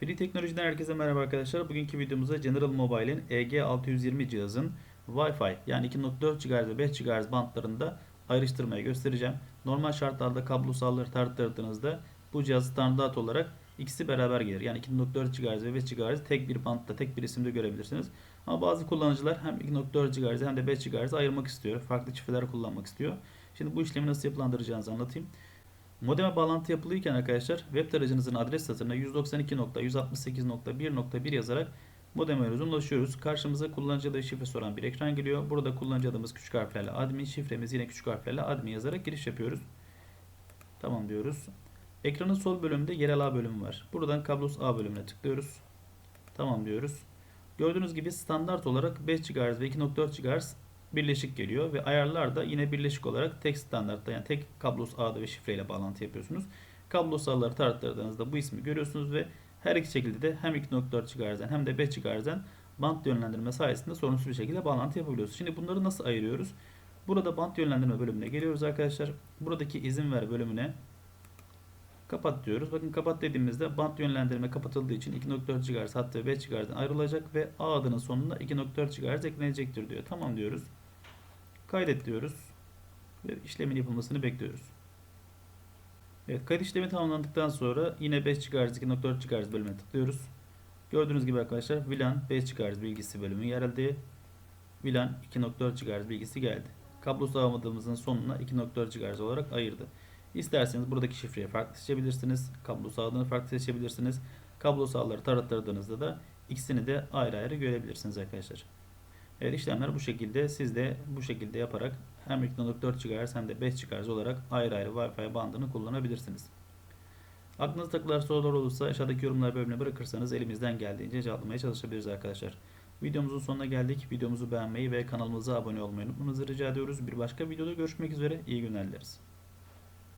Free Teknoloji'den herkese merhaba arkadaşlar. Bugünkü videomuzda General Mobile'in EG620 cihazın Wi-Fi yani 2.4 GHz ve 5 GHz bantlarında ayrıştırmayı göstereceğim. Normal şartlarda kablosalları tarttırdığınızda bu cihaz standart olarak ikisi beraber gelir. Yani 2.4 GHz ve 5 GHz tek bir bantta, tek bir isimde görebilirsiniz. Ama bazı kullanıcılar hem 2.4 GHz hem de 5 GHz ayırmak istiyor. Farklı çiftler kullanmak istiyor. Şimdi bu işlemi nasıl yapılandıracağınızı anlatayım. Modeme bağlantı yapılırken arkadaşlar web tarayıcınızın adres satırına 192.168.1.1 yazarak modeme ulaşıyoruz. Karşımıza kullanıcı adı şifre soran bir ekran geliyor. Burada kullanıcı adımız küçük harflerle admin, şifremiz yine küçük harflerle admin yazarak giriş yapıyoruz. Tamam diyoruz. Ekranın sol bölümünde yerel ağ bölümü var. Buradan kablosuz ağ bölümüne tıklıyoruz. Tamam diyoruz. Gördüğünüz gibi standart olarak 5 GHz ve 2.4 GHz birleşik geliyor ve ayarlar da yine birleşik olarak tek standartta yani tek kablosuz ağda ve şifreyle bağlantı yapıyorsunuz. Kablosuz ağları tarttırdığınızda bu ismi görüyorsunuz ve her iki şekilde de hem 2.4 GHz'den hem de 5 GHz'den bant yönlendirme sayesinde sorunsuz bir şekilde bağlantı yapabiliyorsunuz. Şimdi bunları nasıl ayırıyoruz? Burada bant yönlendirme bölümüne geliyoruz arkadaşlar. Buradaki izin ver bölümüne kapat diyoruz. Bakın kapat dediğimizde bant yönlendirme kapatıldığı için 2.4 GHz hatta 5 GHz'den ayrılacak ve ağ adının sonuna 2.4 GHz eklenecektir diyor. Tamam diyoruz. Kaydet diyoruz. Ve işlemin yapılmasını bekliyoruz. Evet kayıt işlemi tamamlandıktan sonra yine 5 GHz 2.4 GHz bölümüne tıklıyoruz. Gördüğünüz gibi arkadaşlar VLAN 5 GHz bilgisi bölümü geldi. VLAN 2.4 GHz bilgisi geldi. Kablosuz ağımızın sonuna 2.4 GHz olarak ayırdı. İsterseniz buradaki şifreyi farklı seçebilirsiniz. Kablo sağlığını farklı seçebilirsiniz. Kablo sağları tarattırdığınızda da ikisini de ayrı ayrı görebilirsiniz arkadaşlar. Evet işlemler bu şekilde. Siz de bu şekilde yaparak hem 2.4 GHz hem de 5 GHz olarak ayrı ayrı Wi-Fi bandını kullanabilirsiniz. Aklınızda takılar sorular olursa aşağıdaki yorumlar bölümüne bırakırsanız elimizden geldiğince cevaplamaya çalışabiliriz arkadaşlar. Videomuzun sonuna geldik. Videomuzu beğenmeyi ve kanalımıza abone olmayı unutmanızı rica ediyoruz. Bir başka videoda görüşmek üzere. İyi günler dileriz.